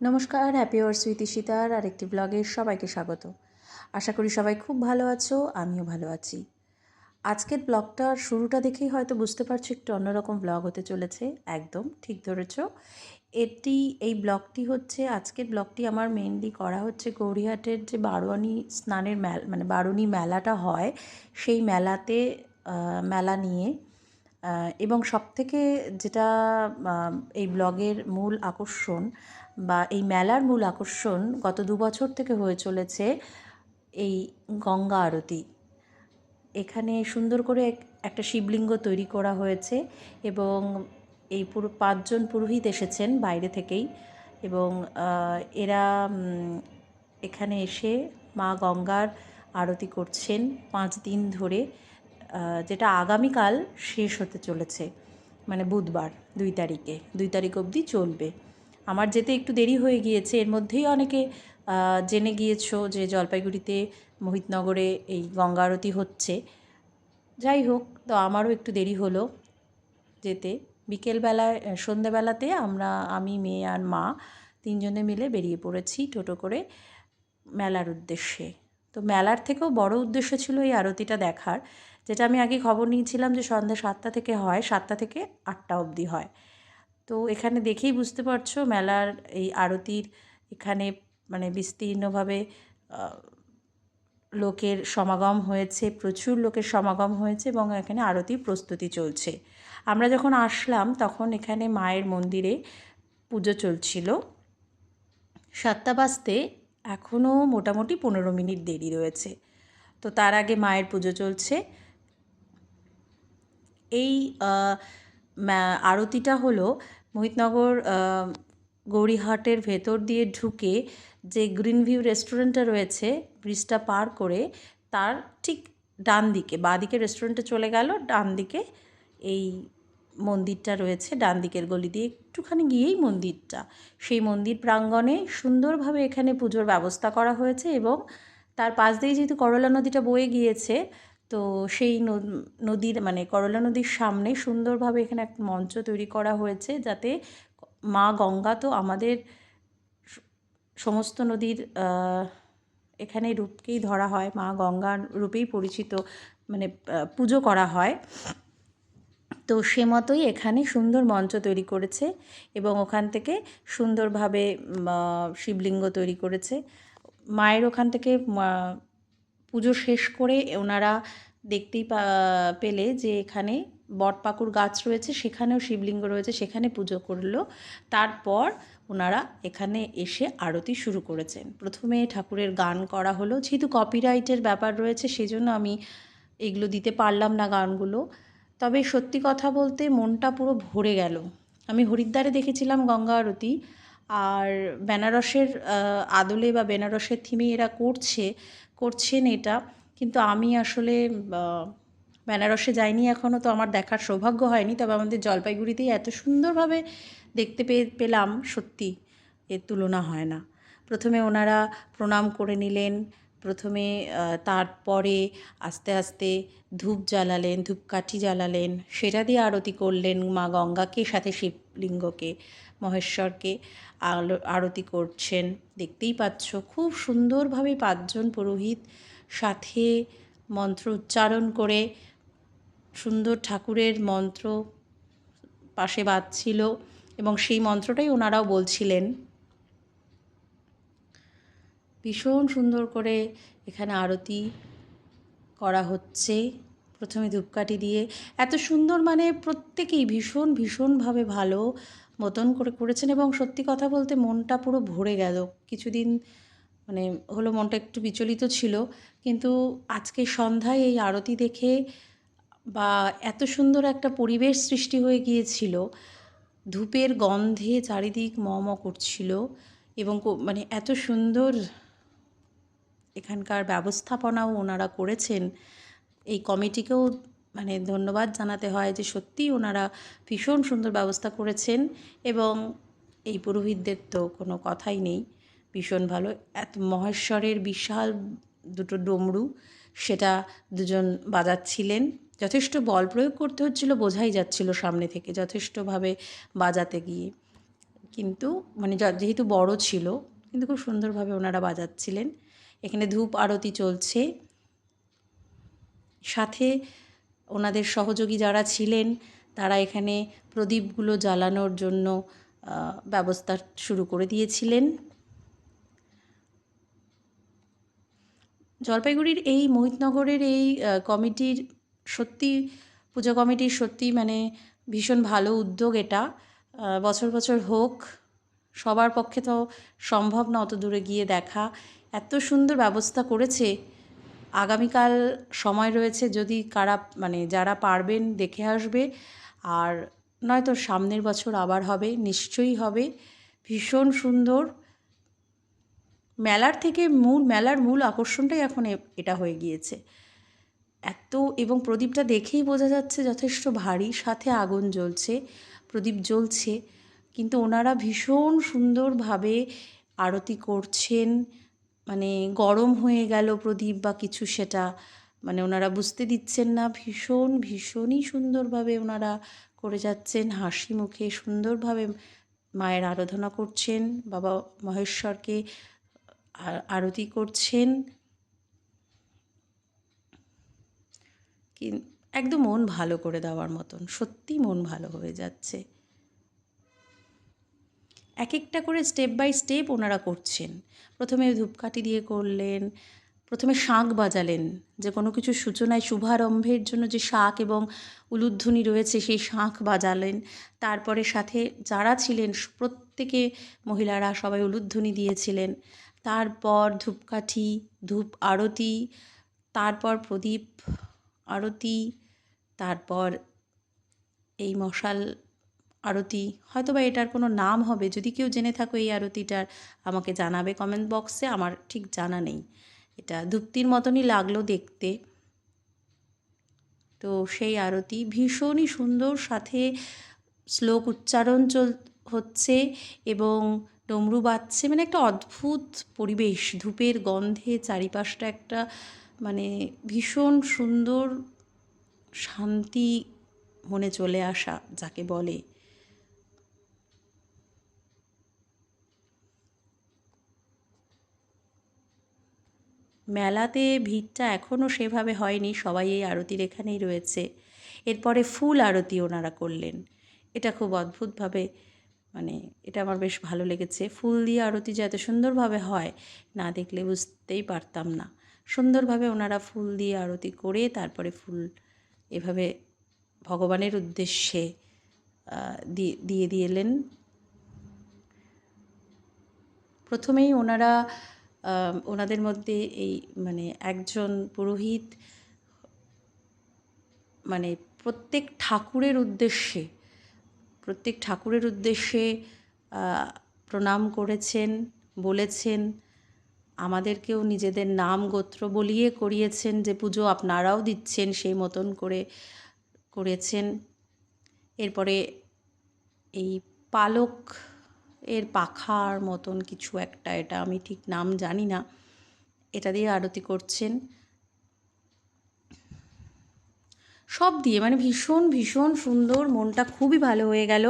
নমস্কার happy war সুইতি সীতার আরেকটি ব্লগে সবাইকে স্বাগত। আশা করি সবাই খুব ভালো আছো, আমিও ভালো আছি। আজকের ব্লগটার শুরুটা দেখেই হয়তো বুঝতে পারছ একটু অন্যরকম ব্লগ হতে চলেছে, একদম ঠিক ধরেছ। এটি, এই ব্লগটি হচ্ছে, আজকের ব্লগটি আমার মেনলি করা হচ্ছে গৌরীহাটের যে বারোয়ানি স্নানের মেলা মানে বারুণী মেলাটা হয়, সেই মেলাতে মেলা নিয়ে। এবং সবথেকে যেটা এই ব্লগের মূল আকর্ষণ বা এই মেলার মূল আকর্ষণ গত দু বছর থেকে হয়ে চলেছে এই গঙ্গা আরতি। এখানে সুন্দর করে একটা শিবলিঙ্গ তৈরি করা হয়েছে এবং এই পুরো পাঁচজন পুরোহিত এসেছেন বাইরে থেকেই এবং এরা এখানে এসে মা গঙ্গার আরতি করছেন পাঁচ দিন ধরে যেটা আগামীকাল শেষ হতে চলেছে মানে বুধবার, দুই তারিখে, দুই তারিখ অবধি চলবে। আমার যেতে একটু দেরি হয়ে গিয়েছে। এর মধ্যেই অনেকে জেনে গিয়েছো যে জলপাইগুড়িতে মোহিতনগরে এই গঙ্গা আরতি হচ্ছে। যাই হোক, তো আমারও একটু দেরি হলো যেতে। বিকেলবেলায় সন্ধেবেলাতে আমরা, আমি, মেয়ে আর মা তিনজনে মিলে বেরিয়ে পড়েছি টোটো করে মেলার উদ্দেশ্যে। তো মেলার থেকেও বড় উদ্দেশ্য ছিল এই আরতিটা দেখার। যেটা আমি আগে খবর নিয়েছিলাম যে সন্ধ্যা সাতটা থেকে হয়, সাতটা থেকে আটটা অবধি হয়। তো এখানে দেখেই বুঝতে পারছ মেলার এই আরতির এখানে মানে বিস্তীর্ণভাবে লোকের সমাগম হয়েছে, প্রচুর লোকের সমাগম হয়েছে এবং এখানে আরতির প্রস্তুতি চলছে। আমরা যখন আসলাম তখন এখানে মায়ের মন্দিরে পুজো চলছিল। সাতটা বাজতে এখনও মোটামুটি পনেরো মিনিট দেরি রয়েছে। তো তার আগে মায়ের পুজো চলছে। এই আরতিটা হলো মোহিতনগর গৌরীহাটের ভেতর দিয়ে ঢুকে যে গ্রিন ভিউ রেস্টুরেন্টটা রয়েছে ব্রিজটা পার করে তার ঠিক ডান দিকে, বাঁ দিকে রেস্টুরেন্টে চলে গেল, ডান দিকে এই মন্দিরটা রয়েছে, ডান দিকের গলি দিয়ে একটুখানি গিয়েই মন্দিরটা। সেই মন্দির প্রাঙ্গণে সুন্দরভাবে এখানে পুজোর ব্যবস্থা করা হয়েছে এবং তার পাশ দিয়ে যেহেতু করলা নদীটা বয়ে গিয়েছে তো সেই নদীর মানে করলা নদীর সামনে সুন্দরভাবে এখানে একটা মঞ্চ তৈরি করা হয়েছে যাতে মা গঙ্গা তো আমাদের সমস্ত নদীর এখানে রূপকেই ধরা হয়, মা গঙ্গার রূপেই পরিচিত মানে পুজো করা হয়। তো সে মতোই এখানে সুন্দর মঞ্চ তৈরি করেছে এবং ওখান থেকে সুন্দরভাবে শিবলিঙ্গ তৈরি করেছে। মায়ের ওখান থেকে পুজো শেষ করে ওনারা দেখতেই পেলে যে এখানে বটপাকুর গাছ রয়েছে, সেখানেও শিবলিঙ্গ রয়েছে, সেখানে পুজো করল। তারপর ওনারা এখানে এসে আরতি শুরু করেছেন। প্রথমে ঠাকুরের গান করা হলো। যেহেতু কপিরাইটের ব্যাপার রয়েছে, সেজন্য আমি এগুলো দিতে পারলাম না গানগুলো। তবে সত্যি কথা বলতে মনটা পুরো ভরে গেল। আমি হরিদ্বারে দেখেছিলাম গঙ্গা আরতি। আর বেনারসের আদলে বা বেনারসের থিমে এরা করছে। করছেন এটা, কিন্তু আমি আসলে বেনারসে যাইনি এখনও তো আমার দেখার সৌভাগ্য হয়নি। তবে আমাদের জলপাইগুড়িতেই এত সুন্দরভাবে দেখতে পেয়ে, পেলাম, সত্যি এর তুলনা হয় না। প্রথমে ওনারা প্রণাম করে নিলেন, প্রথমে তারপরে আস্তে আস্তে ধূপ জ্বালালেন, ধূপকাঠি জ্বালালেন, সেটা দিয়ে আরতি করলেন মা গঙ্গাকে, সাথে শিবলিঙ্গকে। মহেশ্বরকে আলো, আরতি করছেন। দেখতেই পাচ্ছ, খুব সুন্দরভাবে পাঁচজন পুরোহিত সাথে মন্ত্র উচ্চারণ করে সুন্দর ঠাকুরের মন্ত্র পাশে বাজছিল এবং সেই মন্ত্রটাই ওনারাও বলছিলেন। ভীষণ সুন্দর করে এখানে আরতি করা হচ্ছে প্রথমে ধূপকাঠি দিয়ে। এত সুন্দর মানে প্রত্যেকেই ভীষণ, ভীষণভাবে ভালো। মতন করে করেছেন এবং সত্যি কথা বলতে মনটা পুরো ভরে গেল। কিছুদিন মানে হলো মনটা একটু বিচলিত ছিল, কিন্তু আজকে সন্ধ্যায় এই আরতি দেখে বা এত সুন্দর একটা পরিবেশ সৃষ্টি হয়ে গিয়েছিল, ধূপের গন্ধে চারিদিক ম ম করছিল এবং মানে এত সুন্দর এখানকার ব্যবস্থাপনাও ওনারা করেছেন। এই কমিটিকেও মানে ধন্যবাদ জানাতে হয় যে সত্যিই ওনারা ভীষণ সুন্দর ব্যবস্থা করেছেন এবং এই পুরোহিতদের তো কোনো কথাই নেই। ভীষণ ভালো। এত মহেশ্বরের বিশাল দুটো ডমরু, সেটা দুজন বাজাচ্ছিলেন। যথেষ্ট বল প্রয়োগ করতে হচ্ছিল, বোঝাই যাচ্ছিল সামনে থেকে যথেষ্টভাবে বাজাতে গিয়ে। কিন্তু মানে যেহেতু বড় ছিল, কিন্তু খুব সুন্দরভাবে ওনারা বাজাচ্ছিলেন। এখানে ধূপ আরতি চলছে। সাথে ওনাদের সহযোগী যারা ছিলেন, তারা এখানে প্রদীপগুলো জ্বালানোর জন্য ব্যবস্থা শুরু করে দিয়েছিলেন। জলপাইগুড়ির এই মোহিতনগরের এই কমিটির সত্যি, পূজা কমিটির সত্যি মানে ভীষণ ভালো উদ্যোগ এটা। বছর বছর হোক, সবার পক্ষে তো সম্ভব না অত দূরে গিয়ে দেখা। এত সুন্দর ব্যবস্থা করেছে আগামীকাল সময় রয়েছে যদি কারা মানে যারা পারবেন দেখে আসবে। আর নয়তো সামনের বছর আবার হবে, নিশ্চয়ই হবে। ভীষণ সুন্দর। মেলার থেকে মূল, মেলার মূল আকর্ষণটাই এখন এটা হয়ে গিয়েছে। এত, এবং প্রদীপটা দেখেই বোঝা যাচ্ছে যথেষ্ট ভারী, সাথে আগুন জ্বলছে, প্রদীপ জ্বলছে। কিন্তু ওনারা ভীষণ সুন্দরভাবে আরতি করছেন। মানে গরম হয়ে গেল প্রদীপ বা কিছু সেটা মানে ওনারা বুঝতে দিচ্ছেন না, ভীষণ, ভীষণই সুন্দরভাবে ওনারা করে যাচ্ছেন, হাসি মুখে সুন্দরভাবে মায়ের আরাধনা করছেন, বাবা মহেশ্বরকে আরতি করছেন। একদম মন ভালো করে দেওয়ার মতন, সত্যি মন ভালো হয়ে যাচ্ছে। এক একটা করে স্টেপ বাই স্টেপ ওনারা করছেন। প্রথমে ধূপকাঠি দিয়ে করলেন, প্রথমে শাঁখ বাজালেন, যে কোনো কিছু সূচনায় শুভারম্ভের জন্য যে শাঁখ এবং উলুধ্বনি রয়েছে সেই শাঁখ বাজালেন। তারপরে সাথে যারা ছিলেন প্রত্যেকে মহিলারা সবাই উলুধ্বনি দিয়েছিলেন। তারপর ধূপকাঠি, ধূপ আরতি, তারপর প্রদীপ আরতি, তারপর এই মশাল আরতি। হয়তো বা এটার কোনো নাম হবে। যদি কেউ জেনে থাকো এই আরতিটার, আমাকে জানাবে কমেন্ট বক্সে। আমার ঠিক জানা নেই। এটা ধূপ্তির মতনই লাগল দেখতে। তো সেই আরতি ভীষণই সুন্দর, সাথে শ্লোক উচ্চারণ চল, হচ্ছে এবং ডমরু বাজছে। মানে একটা অদ্ভুত পরিবেশ। ধূপের গন্ধে চারিপাশটা একটা মানে ভীষণ সুন্দর শান্তি মনে চলে আসা, যাকে বলে। মেলাতে ভিড়টা এখনও সেভাবে হয়নি, সবাই এই আরতির এখানেই রয়েছে। এরপরে ফুল আরতি ওনারা করলেন। এটা খুব অদ্ভুতভাবে মানে এটা আমার বেশ ভালো লেগেছে। ফুল দিয়ে আরতি যে এত সুন্দরভাবে হয়, না দেখলে বুঝতেই পারতাম না। সুন্দরভাবে ওনারা ফুল দিয়ে আরতি করে তারপরে ফুল এভাবে ভগবানের উদ্দেশ্যে দিয়ে দিয়ে দিলেন প্রথমেই ওনারা ওনাদের মধ্যে এই মানে একজন পুরোহিত মানে প্রত্যেক ঠাকুরের উদ্দেশ্যে, প্রত্যেক ঠাকুরের উদ্দেশ্যে প্রণাম করেছেন, বলেছেন, আমাদেরকেও নিজেদের নাম গোত্র বলিয়ে করিয়েছেন যে পুজো আপনারাও দিচ্ছেন সেই মতন করে করেছেন। এরপরে এই পালক এর পাখার মতন কিছু একটা, এটা আমি ঠিক নাম জানি না। এটা দিয়ে আরতি করছেন। সব দিয়ে মানে ভীষণ ভীষণ সুন্দর, মনটা খুবই ভালো হয়ে গেল।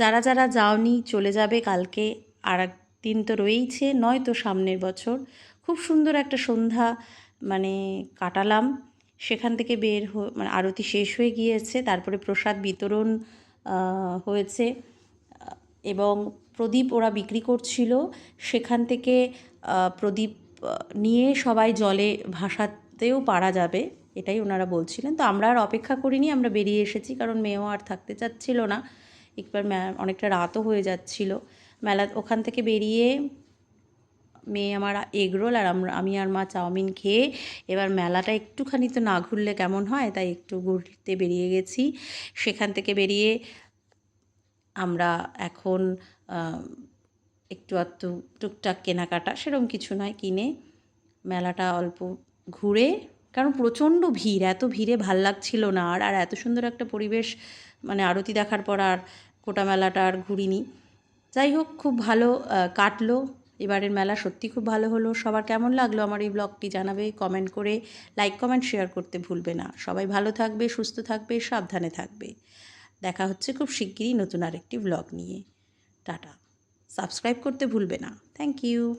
যারা যারা যাওনি, চলে যাবে কালকে আর দিন তো রয়েইছে নয় তো সামনের বছর। খুব সুন্দর একটা সন্ধ্যা মানে কাটালাম। সেখান থেকে বের হয়ে মানে আরতি শেষ হয়ে গিয়েছে, তারপরে প্রসাদ বিতরণ হয়েছে। এবং প্রদীপ ওরা বিক্রি করছিল, সেখান থেকে প্রদীপ নিয়ে সবাই জলে ভাসাতেও পারা যাবে, এটাই ওনারা বলছিলেন। তো আমরা আর অপেক্ষা করিনি, আমরা বেরিয়ে এসেছি, কারণ মেয়েও আর থাকতে চাচ্ছিল না। একবার অনেকটা রাতও হয়ে যাচ্ছিল। মেলা, ওখান থেকে বেরিয়ে মেয়ে আমার এগরোল আর আমরা, আমি আর মা চাউমিন খেয়ে এবার মেলাটা একটুখানি তো না ঘুরলে কেমন হয়, তাই একটু ঘুরতে বেরিয়ে গেছি। সেখান থেকে বেরিয়ে আমরা এখন একটু আধটু টুকটাক কেনাকাটা, সেরকম কিছু নয় কিনে মেলাটা অল্প ঘুরে, কারণ প্রচণ্ড ভিড়, এত ভিড়ে ভালো লাগছিল না আর আর এত সুন্দর একটা পরিবেশ মানে আরতি দেখার পর আর গোটা মেলাটা আর ঘুরিনি। যাই হোক, খুব ভালো কাটলো। এবারের মেলা সত্যি খুব ভালো হলো। সবার কেমন লাগল আমার এই ব্লগটি জানাবে কমেন্ট করে, লাইক, কমেন্ট, শেয়ার করতে ভুলবে না। সবাই ভালো থাকবে, সুস্থ থাকবে, সাবধানে থাকবে। দেখা হচ্ছে খুব শিগগিরই নতুন আরেকটি ব্লগ নিয়ে। টাটা। সাবস্ক্রাইব করতে ভুলবে না। Thank you